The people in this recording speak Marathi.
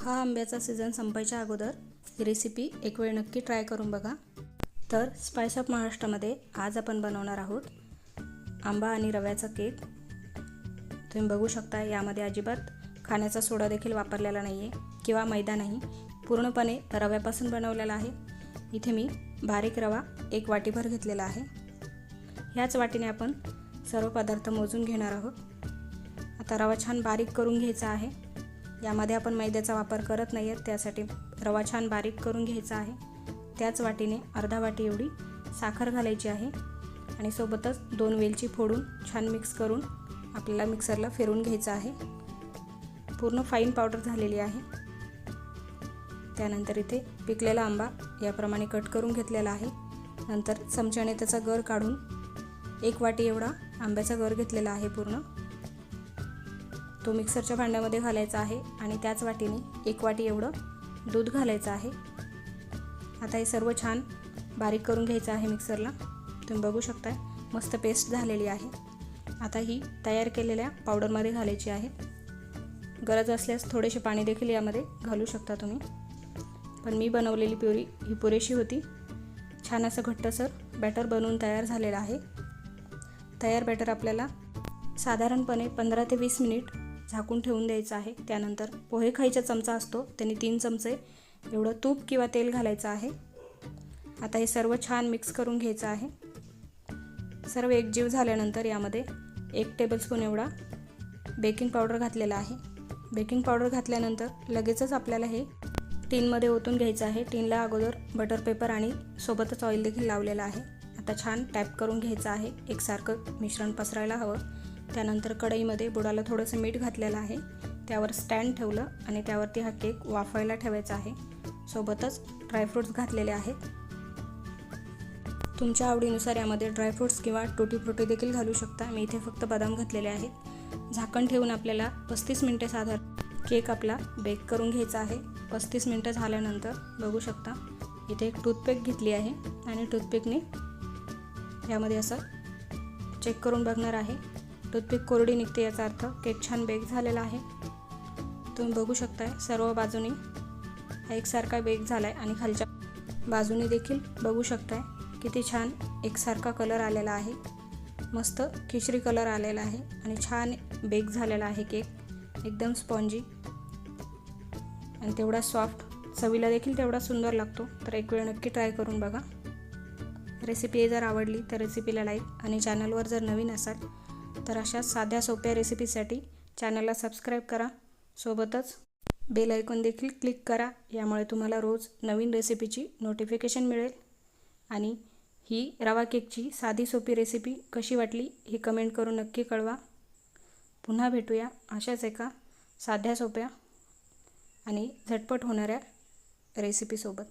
हा आंब्याचा सीझन संपायच्या अगोदर ही रेसिपी एक वेळ नक्की ट्राय करून बघा. तर स्पाइस ऑफ महाराष्ट्रामध्ये आज आपण बनवणार आहोत आंबा आणि रव्याचा केक तुम्ही बघू शकता यामध्ये अजिबात खाण्याचा सोडा देखील वापरलेला नाही आहे किंवा मैदा नाही. पूर्णपणे रव्यापासून बनवलेला आहे. इथे मी बारीक रवा एक वाटीभर घेतलेला आहे. ह्याच वाटीने आपण सर्व पदार्थ मोजून घेणार आहोत. आता रवा छान बारीक करून घ्यायचा आहे. यामध्ये आपण मैद्याचा वापर करत नाही आहेत त्यासाठी रवा छान बारीक करून घ्यायचा आहे. त्याच वाटीने अर्धा वाटी एवढी साखर घालायची आहे आणि सोबतच दोन वेलची फोडून छान मिक्स करून आपल्याला मिक्सरला फिरून घ्यायचं आहे. पूर्ण फाईन पावडर झालेली आहे. त्यानंतर इथे पिकलेला आंबा याप्रमाणे कट करून घेतलेला आहे. नंतर चमच्याने त्याचा गर काढून एक वाटी एवढा आंब्याचा गर घेतलेला आहे पूर्ण. तो मिक्सरच्या भांड्यामध्ये घालायचा आहे आणि त्याच वाटीने एक वाटी एवढं दूध घालायचं आहे. आता हे सर्व छान बारीक करून घ्यायचं आहे मिक्सरला. तुम्ही बघू शकता मस्त पेस्ट झालेली आहे. आता ही तयार केलेल्या पावडरमध्ये घालायची आहे. गरज असल्यास थोडेसे पाणी देखील यामध्ये घालू शकता तुम्ही. पण मी बनवलेली प्युरी ही पुरेशी होती. छान असं घट्टसर बॅटर बनवून तयार झालेलं आहे. तयार बॅटर आपल्याला साधारणपणे पंधरा ते वीस मिनिट झाकून ठेवून द्यायचं आहे. त्यानंतर पोहे खायचा चमचा असतो. त्याने तीन चमचे एवढं तूप किंवा तेल घालायचं आहे. आता हे सर्व छान मिक्स करून घ्यायचं आहे. सर्व एकजीव झाल्यानंतर यामध्ये एक टेबलस्पून एवढा बेकिंग पावडर घातलेला आहे. बेकिंग पावडर घातल्यानंतर लगेचच आपल्याला हे टीनमध्ये ओतून घ्यायचं आहे. टीनला अगोदर बटर पेपर आणि सोबतच ऑइल देखील लावलेलं आहे. आता छान टॅप करून घ्यायचं आहे. एकसारखं मिश्रण पसरायला हवं. त्यानंतर कढईमध्ये बुडाला थोडंसं मीठ घातलेलं आहे. त्यावर स्टँड ठेवलं आणि त्यावरती हा केक वाफायला ठेवायचा आहे. सोबतच ड्रायफ्रूट्स घातलेले आहेत. तुमच्या आवडीनुसार यामध्ये ड्रायफ्रूट्स किंवा टोटी फ्रुटी देखील घालू शकता. मी इथे फक्त बदाम घातलेले आहेत. झाकण ठेवून आपल्याला पस्तीस मिनटे साधारण केक आपला बेक करून घ्यायचा आहे. पस्तीस मिनटं झाल्यानंतर बघू शकता इथे एक टूथपेक घेतली आहे आणि टूथपेकने यामध्ये असं चेक करून बघणार आहे. टूथपिक कोरडी निघते याचा अर्थ केक छान बेक झालेला आहे. तुम्ही बघू शकताय सर्व बाजूनी हा एकसारखा बेक झाला आहे आणि खालच्या बाजूने देखील बघू शकताय किती छान एकसारखा कलर आलेला आहे. मस्त केशरी कलर आलेला आहे आणि छान बेक झालेला आहे केक. एकदम स्पॉन्जी. आणि तेवढा सॉफ्ट. चवीला देखील तेवढा सुंदर लागतो. तर एक वेळ नक्की ट्राय करून बघा. रेसिपी जर आवडली तर रेसिपीला लाईक आणि चॅनलवर जर नवीन असाल तर अशा साध्या सोप्या रेसिपीसाठी चॅनलला सबस्क्राईब करा. सोबतच बेल ऐकून देखील क्लिक करा. यामुळे तुम्हाला रोज नवीन रेसिपीची नोटिफिकेशन मिळेल. आणि ही रवा केकची साधी सोपी रेसिपी कशी वाटली ही कमेंट करून नक्की कळवा. पुन्हा भेटूया अशाच एका साध्या सोप्या आणि झटपट होणाऱ्या रेसिपीसोबत.